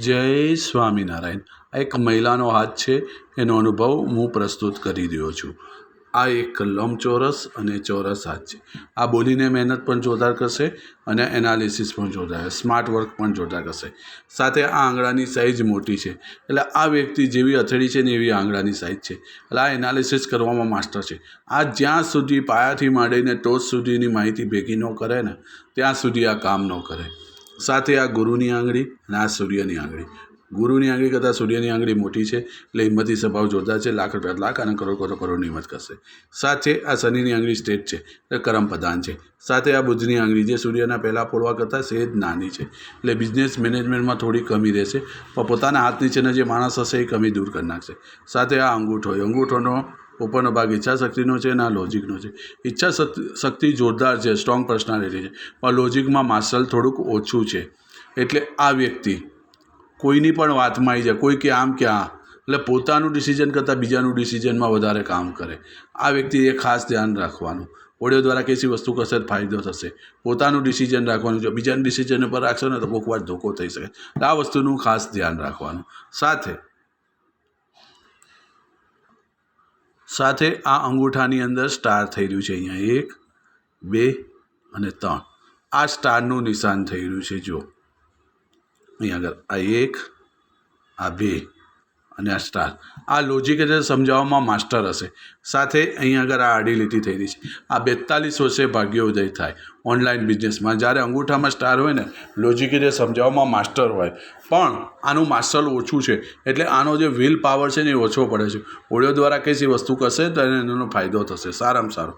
જય સ્વામિનારાયણ. આ એક મહિલાનો હાથ છે, એનો અનુભવ હું પ્રસ્તુત કરી રહ્યો છું. આ એક લંબચોરસ અને ચોરસ હાથ છે. આ બોલીને મહેનત પણ જોરદાર કરશે અને એનાલિસિસ પણ જોરદાર સ્માર્ટ વર્ક પણ જોરદાર કરશે. સાથે આ આંગળાની સાઇઝ મોટી છે. એટલે આ વ્યક્તિ જેવી અથડી છે ને એવી આંગળાની સાઇઝ છે. એટલે આ એનાલિસિસ કરવામાં માસ્ટર છે. આ જ્યાં સુધી પાયાથી માંડીને ટોચ સુધીની માહિતી ભેગી ન કરે ને, ત્યાં સુધી આ કામ ન કરે. સાથે આ ગુરુની આંગળી અને આ સૂર્યની આંગળી. ગુરુની આંગળી કરતાં સૂર્યની આંગળી મોટી છે, એટલે હિંમતી સ્વભાવ જોરદાર છે, લાખ રૂપિયા લાખ અને કરોડ કરોડ કરોડની હિંમત કરશે. સાથે આ શનિની આંગળી સ્ટેટ છે, એટલે કરમ પ્રધાન છે. સાથે આ બુધની આંગળી જે સૂર્યના પહેલાં પોળવા કરતાં સહેજ નાની છે, એટલે બિઝનેસ મેનેજમેન્ટમાં થોડી કમી રહેશે, પણ પોતાના હાથ નીચેના જે માણસ હશે એ કમી દૂર કરી નાખશે. સાથે આ અંગૂઠો અંગૂઠોનો ઉપરનો ભાગ ઈચ્છા શક્તિનો છે અને આ લોજિકનો છે. ઈચ્છા શક્તિ જોરદાર છે સ્ટ્રોંગ પર્સનાલિટી છે. પણ લોજિકમાં માર્શલ થોડુંક ઓછું છે. એટલે આ વ્યક્તિ કોઈની પણ વાતમાં આવી જાય, કોઈ કે આમ કે આ, એટલે પોતાનું ડિસિઝન કરતાં બીજાનું ડિસિઝનમાં વધારે કામ કરે. આ વ્યક્તિએ ખાસ ધ્યાન રાખવાનું. ઓડિયો દ્વારા કેસી વસ્તુ કરશે ફાયદો થશે. પોતાનું ડિસિઝન રાખવાનું જો બીજાના ડિસિઝન ઉપર રાખશો ને તો કોઈક વાર ધોકો થઈ શકે. આ વસ્તુનું ખાસ ધ્યાન રાખવાનું. સાથે સાથે આ અંગૂઠાની અંદર સ્ટાર થઈ રહ્યું છે. અહીંયા એક, બે અને ત્રણ. આ સ્ટારનું નિશાન થઈ રહ્યું છે જો અહીંયા આગળ આ એક, આ બે. અને આ સ્ટાર. આ લોજિક એટલે સમજાવવામાં માસ્ટર હશે. સાથે અહીંયા આગળ આ આડી લીટી થઈ રહી છે. આ બેતાલીસ વર્ષે ભાગ્યોદય થાય. ઓનલાઈન બિઝનેસમાં જ્યારે અંગૂઠામાં સ્ટાર હોય ને લોજિક જે સમજાવવામાં માસ્ટર હોય. પણ આનું માસ્ટર ઓછું છે. એટલે આનો જે વિલ પાવર છે ને એ ઓછો પડે છે. ઓડિયો દ્વારા કઈ વસ્તુ કરશે તો એનો ફાયદો થશે. સારામાં સારો.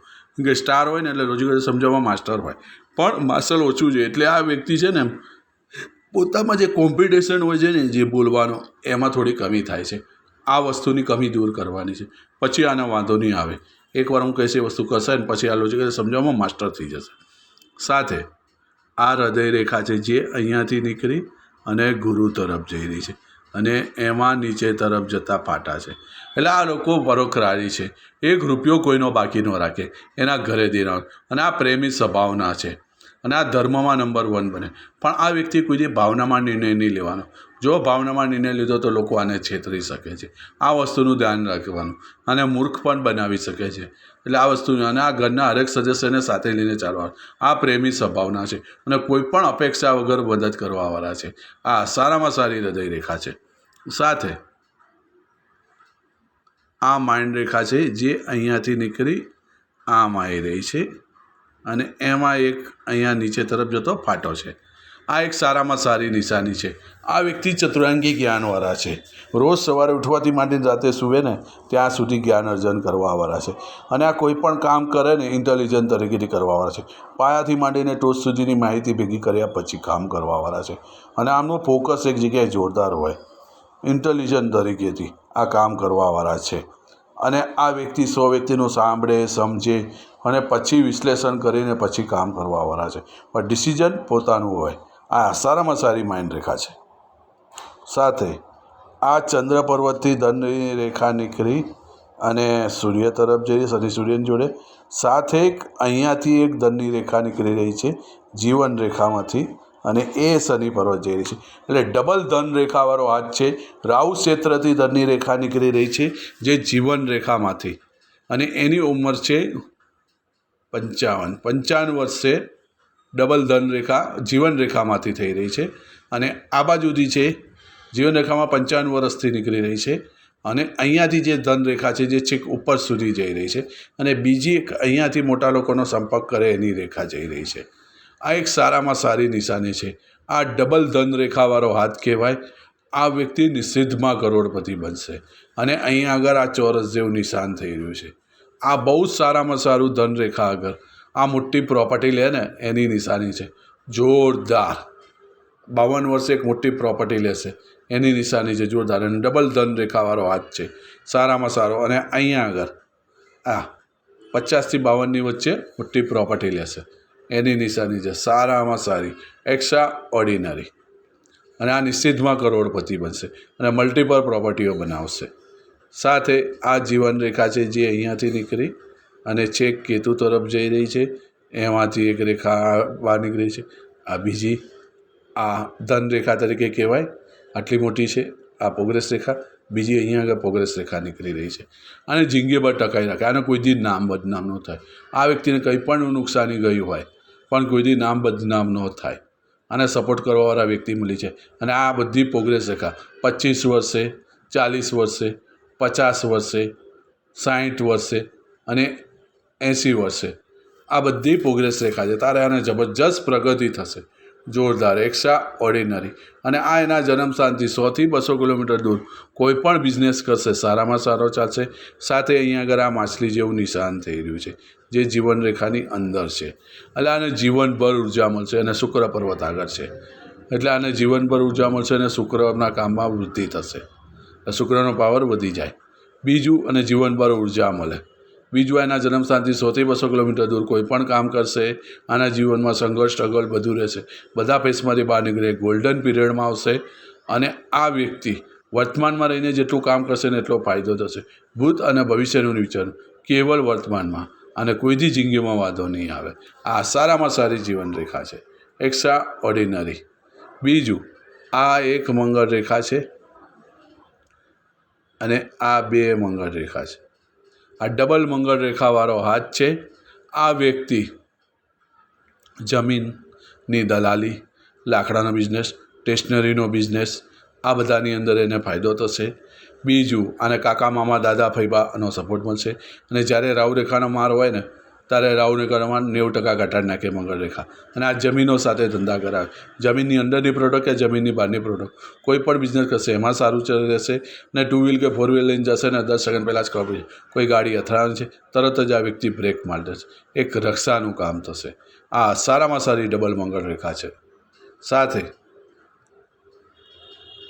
કે સ્ટાર હોય ને એટલે લોજિક સમજાવવામાં માસ્ટર હોય. પણ માસ્ટર ઓછું છે. એટલે આ વ્યક્તિ છે ને પોતામાં જે કોમ્પિટિશન હોય છે ને, જે બોલવાનો, એમાં થોડી કમી થાય છે. આ વસ્તુની કમી દૂર કરવાની છે. પછી આનો વાંધો નહીં આવે. એકવાર હું કહીશ એ વસ્તુ કરશે ને, પછી આ લોજિક સમજાવવામાં માસ્ટર થઈ જશે. સાથે, આ હૃદય રેખા છે જે અહીંયાથી નીકળી અને ગુરુ તરફ જઈ રહી છે અને એમાં નીચે તરફ જતા પાટા છે. એટલે આ લોકો પરોખરારી છે. એક રૂપિયો કોઈનો બાકી ન રાખે. એના ઘરે દેનાર. અને આ પ્રેમી સ્વભાવના છે. અને આ ધર્મમાં નંબર વન બને. પણ આ વ્યક્તિ કોઈ દી ભાવનામાં નિર્ણય નહીં લેવાનો. જો ભાવનામાં નિર્ણય લીધો તો લોકો આને છેતરી શકે છે. આ વસ્તુનું ધ્યાન રાખવાનું. અને મૂર્ખ પણ બનાવી શકે છે. એટલે આ વસ્તુ અને આ ઘરના હરેક સદસ્યને સાથે લઈને ચાલવાનું. આ પ્રેમી સ્વભાવના છે. અને કોઈ પણ અપેક્ષા વગર મદદ કરવાવાળા છે. આ સારામાં સારી હૃદય રેખા છે. સાથે આ માઇન્ડ રેખા છે જે અહીંયાથી નીકળી આમ આવી રહી છે. અને એમાં એક અહીંયા નીચે તરફ જતો ફાટો છે. આ એક સારામાં સારી નિશાની છે. આ વ્યક્તિ ચતુરાંગી જ્ઞાનવાળા છે. રોજ સવારે ઉઠવાથી માંડીને રાતે સૂવે ને ત્યાં સુધી જ્ઞાન અર્જન કરવાવાળા છે. અને આ કોઈ પણ કામ કરે ને ઇન્ટેલિજન્ટ તરીકેથી કરવાવાળા છે. પાયાથી માંડીને ટોચ સુધીની માહિતી ભેગી કર્યા પછી કામ કરવાવાળા છે. અને આમનું ફોકસ એક જગ્યાએ જોરદાર હોય. ઇન્ટેલિજન્ટ તરીકેથી આ કામ કરવાવાળા છે. અને આ વ્યક્તિ સો વ્યક્તિનું સાંભળે, સમજે અને પછી વિશ્લેષણ કરીને પછી કામ કરવાવાળા છે. પણ ડિસિઝન પોતાનું હોય. આ સારામાં સારી માઇન્ડ રેખા છે. સાથે આ ચંદ્ર પર્વતથી ધનની રેખા નીકળી અને સૂર્ય તરફ જઈ શનિ સૂર્યની જોડે. સાથે એક અહીંયાથી એક ધનની રેખા નીકળી રહી છે, જીવન રેખામાંથી અને એ શનિ પર્વત જઈ રહી છે. એટલે ડબલ ધન રેખાવાળો હાથ છે. રાહુ ક્ષેત્રથી ધનની રેખા નીકળી રહી છે, જે જીવન રેખામાંથી. અને એની ઉંમર છે પંચાવન. પંચાવન વર્ષે ડબલ ધનરેખા જીવનરેખામાંથી જીવન રેખામાંથી થઈ રહી છે અને આ બાજુથી છે જીવનરેખામાં પંચાવન વર્ષથી નીકળી રહી છે અને અહીંયાથી જે ધન રેખા છે, જે છેક ઉપર સુધી જઈ રહી છે અને બીજી એક અહીંયાથી મોટા લોકોનો સંપર્ક કરે એની રેખા જઈ રહી છે. આ એક સારામાં સારી નિશાની છે. આ ડબલ ધન રેખાવાળો હાથ કહેવાય. આ વ્યક્તિ નિષિદ્ધમાં કરોડપતિ બનશે અને અહીંયા આગળ આ ચોરસ જેવું નિશાન થઈ રહ્યું છે. આ બહુ જ સારામાં સારું ધન રેખા આગળ. આ મોટી પ્રોપર્ટી લે ને, એની નિશાની છે. જોરદાર. બાવન વર્ષે એક મોટી પ્રોપર્ટી લેશે. એની નિશાની છે, જોરદાર. અને ડબલ ધન રેખાવાળો હાથ છે. સારામાં સારો. અને અહીંયા આગળ, આ પચાસથી બાવનની વચ્ચે મોટી પ્રોપર્ટી લેશે. એની નિશાની છે, સારામાં સારી. એક્સ્ટ્રા ઓર્ડિનરી અને આ નિશ્ચિતમાં કરોડપતિ બનશે. અને મલ્ટિપલ પ્રોપર્ટીઓ બનાવશે. સાથે આ જીવન રેખા છે જે અહીંયાથી નીકળી અને છેક કેતુ તરફ જઈ રહી છે. એમાંથી એક રેખા બહાર નીકળી છે. આ બીજી આ ધન રેખા તરીકે કહેવાય. આટલી મોટી છે. આ પ્રોગ્રેસ રેખા. બીજી અહીંયા આગળ પ્રોગ્રેસ રેખા નીકળી રહી છે. અને જિંદગીભર ટકાઈ રાખે. આને કોઈ દી નામ બદનામ ન થાય. આ વ્યક્તિને કંઈ પણ નુકસાની ગયું હોય, પણ કોઈ દી નામ બદનામ ન થાય. અને સપોર્ટ કરવાવાળા વ્યક્તિ મળી છે. અને આ બધી પ્રોગ્રેસ રેખા પચીસ વર્ષે, ચાલીસ વર્ષે પચાસ વર્ષે, સાહીઠ વર્ષે અને એંસી વર્ષે. આ બધી પ્રોગ્રેસ રેખા છે. તારે આને જબરજસ્ત પ્રગતિ થશે. જોરદાર એક્સ્ટ્રા ઓર્ડિનરી અને આ એના જન્મસ્થાનથી સોથી બસો કિલોમીટર દૂર કોઈ પણ બિઝનેસ કરશે, સારામાં સારો ચાલશે. સાથે અહીંયા આગળ આ માછલી જેવું નિશાન થઈ રહ્યું છે, જે જીવન રેખાની અંદર છે. એટલે આને જીવનભર ઊર્જા મળશે અને શુક્ર પર્વત આગળ છે. એટલે આને જીવનભર ઊર્જા મળશે અને શુક્રના કામમાં વૃદ્ધિ થશે. શુક્રનો પાવર વધી જાય. બીજું અને જીવનભર ઊર્જા મળે. બીજું, એના જન્મસ્થાનથી સોથી બસો કિલોમીટર દૂર કોઈ પણ કામ કરશે, આના જીવનમાં સંઘર્ષ સ્ટ્રગલ બધું રહેશે. બધા ફેસમાંથી બહાર નીકળે ગોલ્ડન પીરિયડમાં આવશે અને આ વ્યક્તિ વર્તમાનમાં રહીને જેટલું કામ કરશે ને એટલો ફાયદો થશે. ભૂત અને ભવિષ્યનું વિચાર કેવલ વર્તમાનમાં અને કોઈથી જિંદગીમાં વાંધો નહીં આવે. આ સારામાં સારી જીવન રેખા છે. એક્સ્ટ્રા ઓર્ડિનરી બીજું, આ એક મંગળ રેખા છે. અને આ બે મંગળ રેખા છે. આ ડબલ મંગળ રેખાવાળો હાથ છે. આ વ્યક્તિ જમીનની દલાલી, લાકડાનો બિઝનેસ, સ્ટેશનરીનો બિઝનેસ, આ બધાની અંદર એને ફાયદો થશે બીજું, આને કાકા, મામા, દાદા ફૈબાનો સપોર્ટ મળશે. અને જ્યારે રાહુ રેખાનો માર હોય ને ત્યારે રાહુને કરવામાં નેવું ટકા ઘટાડી નાખે મંગળરેખા. અને આ જમીનો સાથે ધંધા કરાવે. જમીનની અંદરની પ્રોડક્ટ કે જમીનની બહારની પ્રોડક્ટ કોઈ પણ બિઝનેસ કરશે, એમાં સારું ચાલી રહેશે, ને ટુ વ્હીલ કે ફોર વ્હીલ લઈને જશે ને દસ સેકન્ડ પહેલાં જ ખબર કોઈ ગાડી અથડાણ છે, તરત જ આ વ્યક્તિ બ્રેક મારી દેશે. એક રક્ષાનું કામ થશે. આ સારામાં સારી ડબલ મંગળરેખા છે. સાથે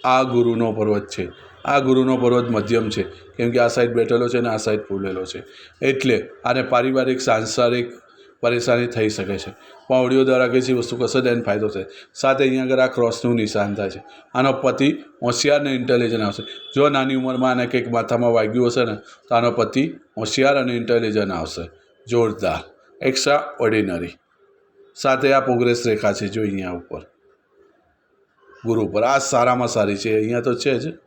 આ ગુરુનો પર્વત છે. આ ગુરુનો પર્વત મધ્યમ છે. કેમ કે આ સાઈડ બેઠેલો છે ને આ સાઈડ ફૂલેલો છે. એટલે આને પારિવારિક, સાંસારિક પરેશાની થઈ શકે છે. પાવડીઓ દ્વારા કઈ વસ્તુ કશે એને ફાયદો થાય. સાથે અહીંયા આગળ આ ક્રોસનું નિશાન થાય છે. આનો પતિ હોશિયાર અને ઇન્ટેલિજન્ટ આવશે. જો નાની ઉંમરમાં આને કંઈક માથામાં વાગ્યું હશે ને, તો આનો પતિ હોશિયાર અને ઇન્ટેલિજન્ટ આવશે. જોરદાર. એક્સ્ટ્રા ઓર્ડિનરી સાથે આ પ્રોગ્રેસ રેખા છે જો અહીંયા ઉપર. ગુરુ ઉપર. આ સારામાં સારી છે. અહીંયા તો છે જ.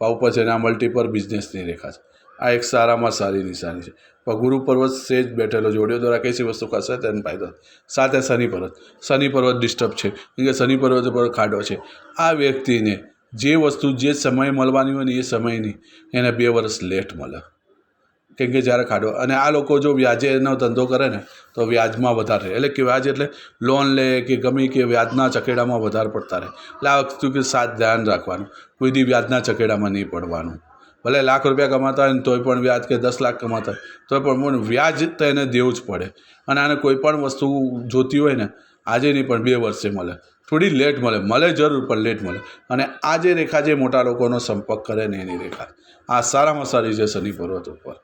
આ ઉપર છે ને આ મલ્ટીપર બિઝનેસની રેખા છે. આ એક સારામાં સારી નિશાની છે. પણ ગુરુ પર્વત સેજ બેઠેલો જોડ્યો દ્વારા કઈ વસ્તુ કરશે તેને ફાયદો સાથે શનિ પર્વત. શનિ પર્વત ડિસ્ટર્બ છે. કે શનિ પર્વત પર ખાડો છે. આ વ્યક્તિને જે વસ્તુ જે સમયે મળવાની હોય ને એ સમયની એને બે વર્ષ લેટ મળે. કેમ કે જ્યારે ખાડો અને આ લોકો જો વ્યાજે એનો ધંધો કરે ને, તો વ્યાજમાં વધારે એટલે કે વ્યાજ એટલે લોન લે કે ગમે કે વ્યાજના ચકેડામાં વધારે પડતા રહે. એટલે આ વસ્તુ કે સાત ધ્યાન રાખવાનું. કોઈ દી વ્યાજના ચકેડામાં નહીં પડવાનું. ભલે લાખ રૂપિયા કમાતા હોય ને, તોય પણ વ્યાજ કે દસ લાખ કમાતા હોય, તોય પણ વ્યાજ તો એને દેવું જ પડે. અને આને કોઈ પણ વસ્તુ જોતી હોય ને, આજે નહીં પણ બે વર્ષે મળે. થોડી લેટ મળે. મળે જરૂર, પણ લેટ મળે. અને આ જે રેખા જે મોટા લોકોનો સંપર્ક કરે ને એની રેખા. આ સારામાં સારી છે શનિ પર્વત ઉપર.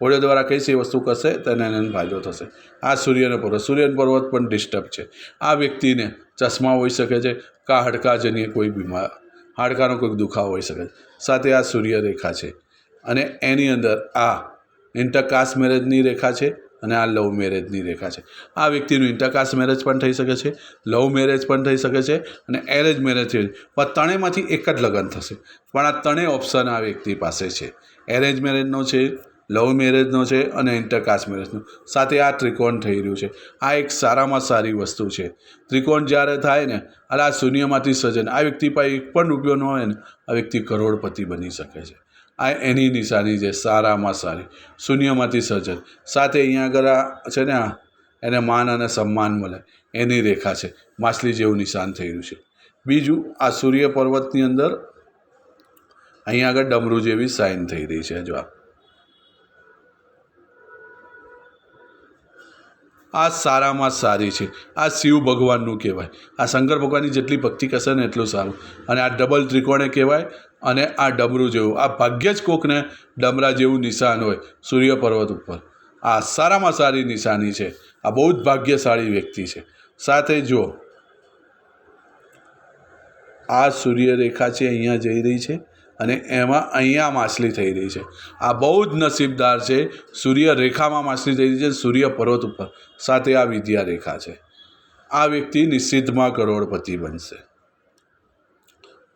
ઓડિયો દ્વારા કઈ સી વસ્તુ કરશે તેને એને ફાયદો થશે. આ સૂર્યનો પર્વત સૂર્યનો પર્વત પણ ડિસ્ટર્બ છે. આ વ્યક્તિને ચશ્મા હોઈ શકે છે, કા હાડકાજન્ય કોઈ બીમાર, હાડકાનો કોઈક દુખાવો હોઈ શકે છે. સાથે આ સૂર્ય રેખા છે. અને એની અંદર આ ઇન્ટરકાસ્ટ મેરેજની રેખા છે અને આ લવ મેરેજની રેખા છે. આ વ્યક્તિનું ઇન્ટરકાસ્ટ મેરેજ પણ થઈ શકે છે, લવ મેરેજ પણ થઈ શકે છે અને એરેન્જ મેરેજ થઈ પણ ત્રણેયમાંથી એક જ લગ્ન થશે. પણ આ ત્રણેય ઓપ્શન આ વ્યક્તિ પાસે છે. એરેન્જ મેરેજનો છે લવ મેરેજનો છે અને ઇન્ટરકાસ્ટ મેરેજનો સાથે આ ત્રિકોણ થઈ રહ્યું છે. આ એક સારામાં સારી વસ્તુ છે. ત્રિકોણ જ્યારે થાય ને એટલે આ શૂન્યમાંથી સર્જન. આ વ્યક્તિ પાસે એક પણ રૂપિયો ન હોય ને, આ વ્યક્તિ કરોડપતિ બની શકે છે. આ એની નિશાની છે, સારામાં સારી. શૂન્યમાંથી સર્જન. સાથે અહીંયા આગળ આ છે ને આ, એને માન અને સન્માન મળે. એની રેખા છે. માછલી જેવું નિશાન થઈ રહ્યું છે. બીજું, આ સૂર્ય પર્વતની અંદર અહીંયા આગળ ડમરૂ જેવી સાઇન થઈ રહી છે, જો આ સારામાં સારી છે. આ શિવ ભગવાનનું કહેવાય. આ શંકર ભગવાનની જેટલી ભક્તિ કરશે ને એટલું સારું. અને આ ડબલ ત્રિકોણે કહેવાય અને આ ડમરું જેવું. આ ભાગ્યે જ કોકને ડમરા જેવું નિશાન હોય સૂર્ય પર્વત ઉપર. આ સારામાં સારી નિશાની છે. આ બહુ જ ભાગ્યશાળી વ્યક્તિ છે. સાથે જો આ સૂર્યરેખા છે, અહીંયા જઈ રહી છે. અને એમાં અહીંયા માછલી થઈ રહી છે. આ બહુ જ નસીબદાર છે. સૂર્ય રેખામાં માછલી થઈ રહી છે સૂર્ય પર્વત ઉપર સાથે આ વિદ્યા રેખા છે. આ વ્યક્તિ નિશ્ચિતમાં કરોડપતિ બનશે.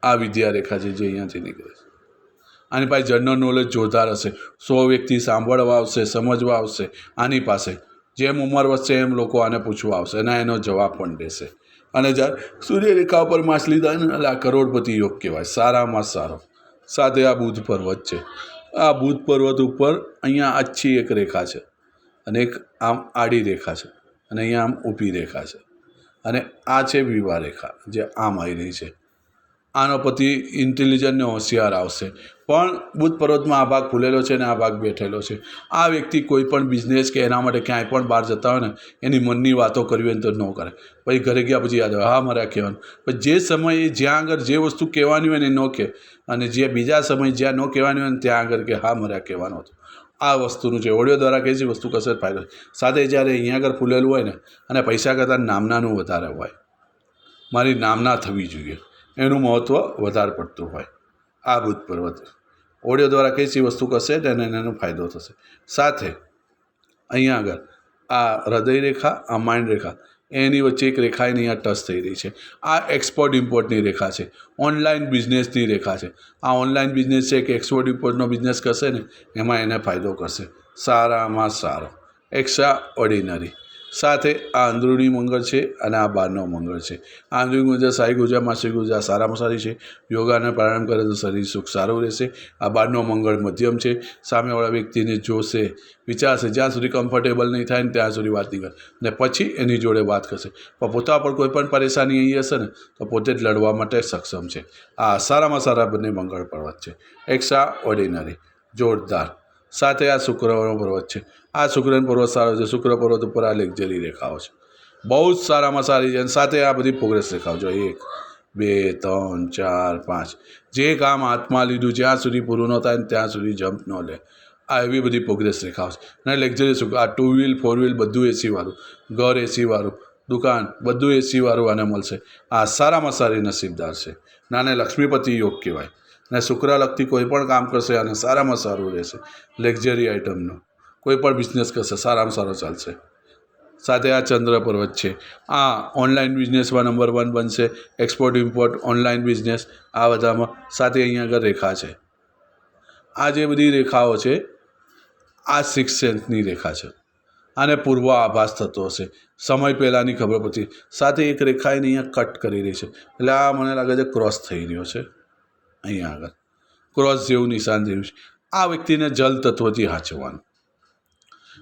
આ વિદ્યા રેખા છે જે અહીંયાથી નીકળે છે. આની પાસે જનરલ નોલેજ જોરદાર હશે. સો વ્યક્તિ સાંભળવા આવશે, સમજવા આવશે. આની પાસે જેમ ઉંમર વધશે એમ લોકો આને પૂછવા આવશે અને એનો જવાબ પણ દેશે. અને જ્યારે સૂર્યરેખા ઉપર માછલી થાય એટલે આ કરોડપતિ યોગ કહેવાય. સારામાં સારો. સાથે આ બુધ પર્વત છે. આ બુધ પર્વત ઉપર અહીંયા આછી એક રેખા છે અને એક આમ આડી રેખા છે અને અહીંયા આમ ઊભી રેખા છે. અને આ છે વિવાહ રેખા, જે આમ આવી રહી છે. આનો પતિ ઇન્ટેલિજન્ટ ને હોશિયાર આવશે. પણ બુધ પર્વતમાં આ ભાગ ફૂલેલો છે ને આ ભાગ બેઠેલો છે. આ વ્યક્તિ કોઈ પણ બિઝનેસ કે એના માટે ક્યાંય પણ બહાર જતા હોય ને, એની મનની વાતો કરવી હોય તો ન કરે. પછી ઘરે ગયા પછી યાદ આવે, હા, મારે કહેવાનું. પણ જે સમયે જ્યાં આગળ જે વસ્તુ કહેવાની હોય ને ન કહે. અને જે બીજા સમયે જ્યાં ન કહેવાની હોય ને, ત્યાં આગળ કે હા, મારે કહેવાનું હતું. આ વસ્તુનું છે. ઓડિયો દ્વારા કહે છે, વસ્તુ કશે જ ફાયદો સાથે જ્યારે અહીંયા આગળ ફૂલેલું હોય ને, અને પૈસા કરતાં નામનાનું વધારે હોય. મારી નામના થવી જોઈએ. એનું મહત્ત્વ વધારે પડતું હોય. આ ભૂત પર્વત. ઓડિયો દ્વારા કઈ સી વસ્તુ કરશે તેને એનો ફાયદો થશે. સાથે અહીંયા આગળ આ હૃદય રેખા આ માઇન્ડ રેખા એની વચ્ચે એક રેખા એની અહીંયા ટચ થઈ રહી છે. આ એક્સપોર્ટ ઇમ્પોર્ટની રેખા છે. ઓનલાઈન બિઝનેસની રેખા છે. આ ઓનલાઈન બિઝનેસ છે કે એક્સપોર્ટ ઇમ્પોર્ટનો બિઝનેસ કરશે ને? એમાં એને ફાયદો કરશે. સારામાં સારો. એક્સ્ટ્રા ઓર્ડિનરી સાથે આ અંદરૂની મંગળ છે અને આ બહારનો મંગળ છે. આ અંદરૂની મંગળ સાઈ ગુજા, માસી ગુજા સારામાં સારી છે. યોગાને પ્રાણાયામ કરે તો શરીર સુખ સારું રહેશે. આ બહારનો મંગળ મધ્યમ છે. સામેવાળા વ્યક્તિને જોશે, વિચારશે, જ્યાં સુધી કમ્ફર્ટેબલ નહીં થાય ને ત્યાં સુધી વાત નહીં કરે. પછી એની જોડે વાત કરશે. પણ પોતા પર કોઈ પણ પરેશાની અહીં હશે ને, તો પોતે જ લડવા માટે સક્ષમ છે. આ સારામાં સારા બંને મંગળ પર્વત છે. એક્સ્ટ્રા ઓર્ડિનરી જોરદાર. સાથે આ શુક્રનો પર્વત છે. આ શુક્રનો પર્વત સારો છે. શુક્ર પર્વત ઉપર આ લેક્ઝરી રેખાઓ છે. બહુ જ સારામાં સારી છે અને સાથે આ બધી પ્રોગ્રેસ રેખાઓ છે. એક, બે, ત્રણ, ચાર, પાંચ. જે કામ હાથમાં લીધું જ્યાં સુધી પૂરું ન થાય ત્યાં સુધી જમ્પ ન લે. આ એવી બધી પ્રોગ્રેસ રેખાઓ છે. અને લેક્ઝરી શું આ ટુ વ્હીલ ફોર વ્હીલ બધું એસીવાળું ઘર એસીવાળું દુકાન બધું એસીવાળું આને મળશે. આ સારામાં સારી નસીબદાર છે. નાને લક્ષ્મીપતિ યોગ કહેવાય. અને શુક્ર લગતી કોઈ પણ કામ કરશે અને સારામાં સારું રહેશે. લક્ઝરી આઇટમનું કોઈ પણ બિઝનેસ કરશે, સારામાં સારો ચાલશે. સાથે આ ચંદ્ર પર્વત છે. આ ઓનલાઈન બિઝનેસમાં નંબર વન બનશે. એક્સપોર્ટ ઇમ્પોર્ટ ઓનલાઈન બિઝનેસ આ બધામાં સાથે અહીંયા આગળ રેખા છે. આ જે બધી રેખાઓ છે, આ સિક્સ સેન્સની રેખા છે. આને પૂર્વ આભાસ થતો હશે. સમય પહેલાંની ખબર પડતી. સાથે એક રેખા એને અહીંયા કટ કરી રહી છે. એટલે આ મને લાગે છે ક્રોસ થઈ રહ્યો છે. અહીંયા આગળ. ક્રોસ જેવું નિશાન જેવું છે. આ વ્યક્તિને જલ તત્વથી હાંચવાનું.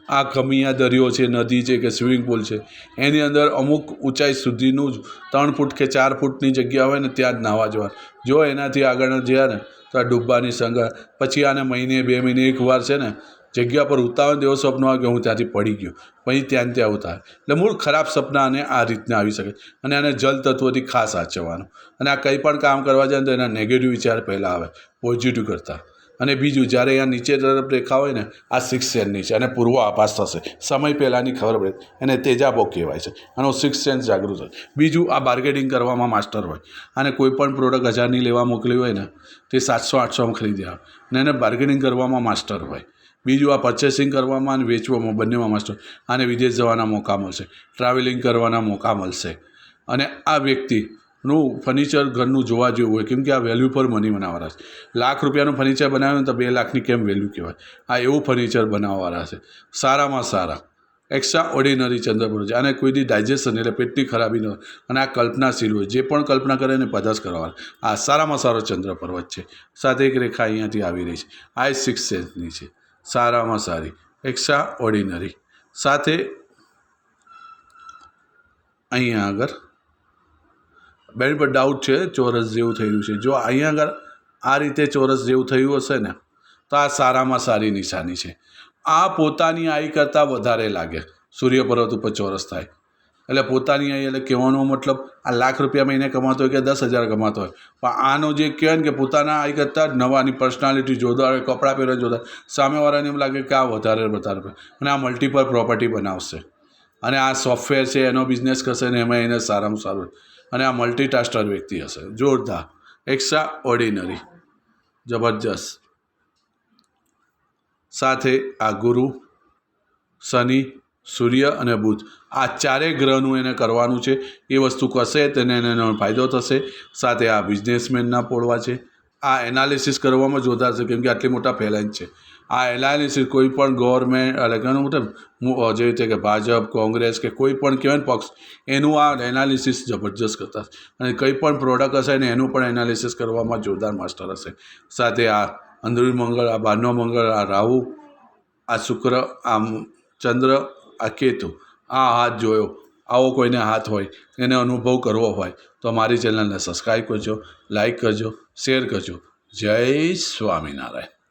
આ કમિયા દરિયો છે, નદી છે કે સ્વિમિંગ પુલ છે, એની અંદર અમુક ઊંચાઈ સુધીનું જ ત્રણ ફૂટ કે ચાર ફૂટની જગ્યા હોય ને ત્યાં જ નાહવા જવાનું. જો એનાથી આગળ જ્યાં ને તો આ ડૂબવાની સંગા, પછી આને મહિને, બે મહિને, એક વાર છે ને જગ્યા પર ઉતાવળ એવો સપનો આવે કે હું ત્યાંથી પડી ગયો. પછી ત્યાં ત્યાં ઉતારે એટલે મૂળ ખરાબ સપના અને આ રીતના આવી શકે. અને આને જલ તત્વોથી ખાસ સાચવવાનું અને આ કંઈ પણ કામ કરવા જાય તો એના નેગેટિવ વિચાર પહેલાં આવે. પોઝિટિવ કરતાં. અને બીજું, જ્યારે અહીંયા નીચે તરફ રેખા હોય ને, આ સિક્સ સેન્સની છે. અને પૂર્વ આભાસ થશે. સમય પહેલાંની ખબર પડે. એને તેજાબો કહેવાય છે. આનો સિક્સ સેન્સ જાગૃત હોય બીજું, આ બાર્ગેનિંગ કરવામાં માસ્ટર હોય. અને કોઈ પણ પ્રોડક્ટ હજારની લેવા મોકલી હોય ને, તે સાતસો, આઠસોમાં ખરીદી આવે અને એને બાર્ગેનિંગ કરવામાં માસ્ટર હોય. બીજું આ પરચેસિંગ કરવામાં અને વેચવામાં, બંનેમાં માસ્ટર આને વિદેશ જવાના મોકા મળશે ટ્રાવેલિંગ કરવાના મોકા મળશે. અને આ વ્યક્તિનું ફર્નિચર ઘરનું જોવા જેવું હોય, કેમ કે આ વેલ્યુ પર મની બનાવવાના છે. લાખ રૂપિયાનું ફર્નિચર બનાવ્યું તો બે લાખની કેમ વેલ્યુ કહેવાય? આ એવું ફર્નિચર બનાવવાવાળા છે. સારામાં સારા. એક્સ્ટ્રા ઓર્ડિનરી ચંદ્રપુર છે. અને કોઈથી ડાયજેશન એટલે પેટની ખરાબી ન અને આ કલ્પનાશીલ હોય. જે પણ કલ્પના કરે એને પદાર્થ કરવા આ સારામાં સારો ચંદ્ર પર્વત છે. સાથે એક રેખા અહીંયાથી આવી રહી છે. આ સિક્સ સેન્સની છે. સારામાં સારી, એક્સ્ટ્રા ઓર્ડિનરી. સાથે અહીંયા આગળ, બેન પર ડાઉટ છે, ચોરસ જેવું થયું છે. જો અહીંયા આગળ આ રીતે ચોરસ જેવું થયું હશે ને, તો આ સારામાં સારી નિશાની છે. આ પોતાની આઈ કરતાં વધારે લાગે. સૂર્ય પર્વત ઉપર ચોરસ થાય. એટલે પોતાની અહીં એટલે કહેવાનો મતલબ આ લાખ રૂપિયા મહિને કમાતો હોય કે દસ હજાર કમાતો હોય. પણ આનો જે કહેવાય ને કે પોતાના આઈ કરતાં જ નવાની પર્સનાલિટી જોરદાર કપડાં પહેરે જોતા સામેવાળાને એમ લાગે કે આ વધારે વધારે અને આ મલ્ટીપલ પ્રોપર્ટી બનાવશે. અને આ સોફ્ટવેર છે, એનો બિઝનેસ કરશે ને એમાં એને સારામાં સારું અને આ મલ્ટીટાસ્ટર વ્યક્તિ હશે. જોરદાર. એક્સ્ટ્રા ઓર્ડિનરી જબરજસ્ત. સાથે આ ગુરુ, શનિ સૂર્ય અને બુધ. આ ચારેય ગ્રહનું એને કરવાનું છે. એ વસ્તુ કરશે તેને એને ફાયદો થશે. સાથે આ બિઝનેસમેનના પોળવા છે. આ એનાલિસિસ કરવામાં જોરદાર છે, કેમ કે આટલી મોટા ફેલાય છે. આ એનાલિસિસ કોઈ પણ ગવર્મેન્ટ એટલે ઘણું હું જેવી રીતે કે ભાજપ, કોંગ્રેસ કે કોઈ પણ કહેવાય પક્ષ, એનું આ એનાલિસિસ જબરજસ્ત કરતા. અને કંઈ પણ પ્રોડક્ટ હશે ને એનું પણ એનાલિસિસ કરવામાં જોરદાર માસ્ટર હશે. સાથે આ અંદરૂની મંગળ આ બહારનો મંગળ, આ રાહુ, આ શુક્ર આ ચંદ્ર આ કેતુ, આ હાથ જોયો, આવો કોઈને હાથ હોય, એને અનુભવ કરવો હોય, તો મારી ચેનલને સબસ્ક્રાઈબ કરજો લાઈક કરજો શેર કરજો. જય સ્વામિનારાયણ.